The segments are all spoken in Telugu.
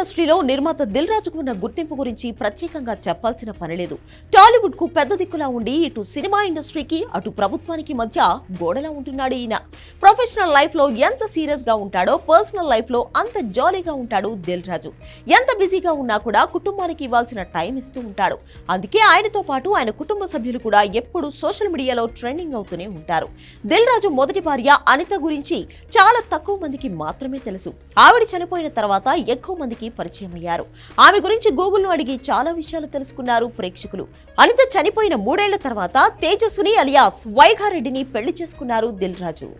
ఇండస్ట్రీలో నిర్మాత దిల్ రాజుకు ఉన్న గుర్తింపు గురించి ప్రత్యేకంగా చెప్పాల్సిన పనిలేదు టాలీవుడ్కు పెద్ద దిక్కులా ఉండి ఇటు సినిమా ఇండస్ట్రీకి అటు ప్రభుత్వానికి మధ్య గోడలా ఉంటున్నాడు ఈయన. ప్రొఫెషనల్ లైఫ్లో ఎంత సీరియస్గా ఉంటాడో పర్సనల్ లైఫ్లో అంత జాలీగా ఉంటాడు దిల్ రాజు ఎంత బిజీగా ఉన్నా కూడా కుటుంబానికి ఇవ్వాల్సిన టైం ఇస్తూ ఉంటాడు. అందుకే ఆయనతో పాటు ఆయన కుటుంబ సభ్యులు కూడా ఎప్పుడు సోషల్ మీడియాలో ట్రెండింగ్ అవుతూనే ఉంటారు. దిల్ రాజు మొదటి భార్య అనిత గురించి చాలా తక్కువ మందికి మాత్రమే తెలుసు. ఆవిడ చనిపోయిన తర్వాత ఎక్కువ మందికి పరిచయం అయ్యారు ఆమె గురించి గూగుల్ను అడిగి చాలా విషయాలు తెలుసుకున్నారు ప్రేక్షకులు. అనిత చనిపోయిన మూడేళ్ళ తర్వాత తేజస్విని అలియాస్ వైఘారెడ్డిని పెళ్ళి చేసుకున్నారు దిల్ రాజు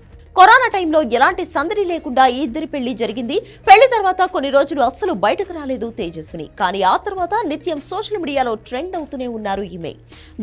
కరోనా టైంలో ఎలాంటి సందడి లేకుండా ఈ ఇద్దరి పెళ్ళి జరిగింది. పెళ్ళి తర్వాత కొన్ని రోజులు అస్సలు బయటకు రాలేదు తేజస్విని. కానీ ఆ తర్వాత నిత్యం సోషల్ మీడియాలో ట్రెండ్ అవుతూనే ఉన్నారు ఈమె.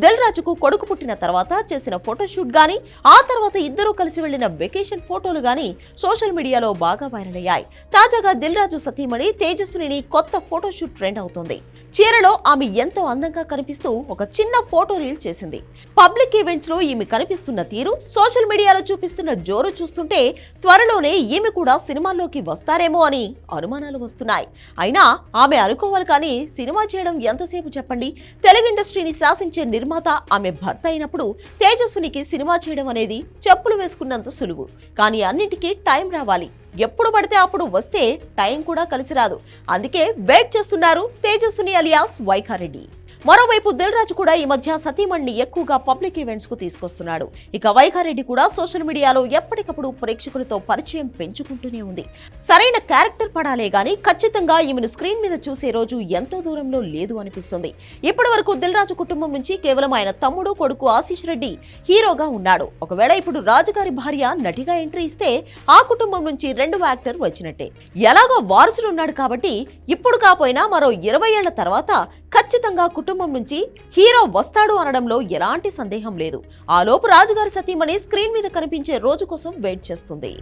దిల్ రాజుకు కొడుకు పుట్టిన తర్వాత చేసిన ఫోటోషూట్ గానీ ఆ తర్వాత ఇద్దరూ కలిసి వెళ్ళిన వెకేషన్ ఫోటోలు గానీ సోషల్ మీడియాలో బాగా వైరల్ అయ్యాయి. తాజాగా దిల్ రాజు సతీమణి తేజస్విని కొత్త ఫోటోషూట్ ట్రెండ్ అవుతోంది. చీరలో ఆమె ఎంతో అందంగా కనిపిస్తూ ఒక చిన్న ఫోటో రీల్ చేసింది. పబ్లిక్ ఈవెంట్స్లో ఈమె కనిపిస్తున్న తీరు సోషల్ మీడియాలో చూపిస్తున్న జోరు చూస్తుంటే త్వరలోనే ఈమె కూడా సినిమాల్లోకి వస్తారేమో అని అనుమానాలు వస్తున్నాయి. అయినా ఆమె అనుకోవాలి కానీ సినిమా చేయడం ఎంతసేపు చెప్పండి? తెలుగు ఇండస్ట్రీని శాసించే నిర్మాత ఆమె భర్త అయినప్పుడు తేజస్వినికి సినిమా చేయడం అనేది చెప్పులు వేసుకున్నంత సులువు. కానీ అన్నింటికీ టైం రావాలి. ఎప్పుడు పడితే అప్పుడు వస్తే టైం కూడా కలిసి రాదు. అందుకే వెయిట్ చేస్తున్నారు తేజస్విని అలియాస్ వైఖారెడ్డి. మరోవైపు దిల్ రాజు కూడా ఈ మధ్య సతీమణిని ఎక్కువగా పబ్లిక్ ఈవెంట్స్కు తీసుకొస్తున్నాడు. ఇక వైఖారెడ్డి కూడా సోషల్ మీడియాలో ఎప్పటికప్పుడు ప్రేక్షకులతో పరిచయం పెంచుకుంటూనే ఉంది. సరైన క్యారెక్టర్ పడాలే గాని ఖచ్చితంగా ఈమెను స్క్రీన్ మీద చూసే రోజు ఎంతో దూరంలో లేదు అనిపిస్తుంది. ఇప్పటి వరకు దిల్ రాజు కుటుంబం నుంచి కేవలం ఆయన తమ్ముడు కొడుకు ఆశీష్ రెడ్డి హీరోగా ఉన్నాడు. ఒకవేళ ఇప్పుడు రాజుగారి భార్య నటిగా ఎంట్రీ ఇస్తే ఆ కుటుంబం నుంచి రెండు యాక్టర్ వచ్చినట్టే. ఎలాగో వారసుడు ఉన్నాడు కాబట్టి ఇప్పుడు కాపోయినా మరో ఇరవై ఏళ్ళ తర్వాత ఖచ్చితంగా కుటుంబం నుంచి హీరో వస్తాడు అనడంలో ఎలాంటి సందేహం లేదు. ఆ లోపు రాజుగారి సతీమణి స్క్రీన్ మీద కనిపించే రోజు కోసం వెయిట్ చేస్తుంది.